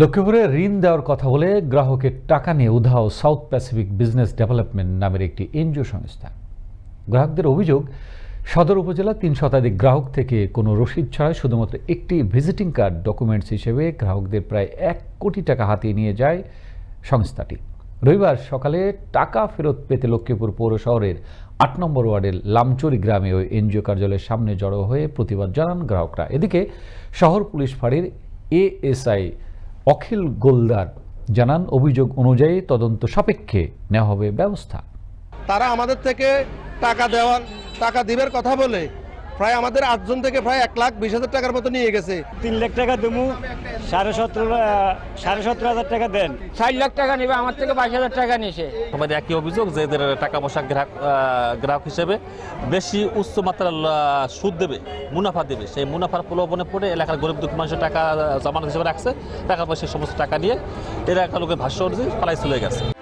লক্ষ্মীপুরে ঋণ দেওয়ার কথা বলে গ্রাহকের টাকা নিয়ে উধাও সাউথ প্যাসিফিক বিজনেস ডেভেলপমেন্ট নামের একটি এনজিও সংস্থা। গ্রাহকদের অভিযোগ, সদর উপজেলা তিন শতাধিক গ্রাহক থেকে কোনো রসিদ ছাড়াই শুধুমাত্র একটি ভিজিটিং কার্ড ডকুমেন্টস হিসেবে গ্রাহকদের প্রায় এক কোটি টাকা হাতিয়ে নিয়ে যায় সংস্থাটি। রবিবার সকালে টাকা ফেরত পেতে লক্ষ্মীপুর পৌর শহরের আট নম্বর ওয়ার্ডের লামচুরি গ্রামে ওই এনজিও কার্যালয়ের সামনে জড়ো হয়ে প্রতিবাদ জানান গ্রাহকরা। এদিকে শহর পুলিশ ফাঁড়ির এএসআই অখিল গোলদার জানান, অভিযোগ অনুযায়ী তদন্ত সাপেক্ষে নেওয়া হবে ব্যবস্থা। তারা আমাদের থেকে টাকা দেওয়ার, টাকা দিবের কথা বলে প্রায় আমাদের আটজন থেকে প্রায় এক লাখ বিশ হাজার টাকার মতো নিয়ে গেছে। তিন লাখ টাকা দেবো সাড়ে সতেরো সাড়ে সতেরো হাজার টাকা দেন। ষাট লাখ টাকা নেবে আমার থেকে বাইশ হাজার টাকা নিয়েছে। আমাদের একই অভিযোগ যে এদের টাকা পয়সা গ্রাহক গ্রাহক হিসেবে বেশি উচ্চ মাত্রার সুদ দেবে মুনাফা দেবে। সেই মুনাফার প্রলোভনে পড়ে এলাকার গরিব দুঃখ মানুষের টাকা জমানত হিসেবে রাখছে। টাকা পয়সা সমস্ত টাকা নিয়ে এরা একটা লোকের ভাষ্য অনুযায়ী পালাই চলে গেছে।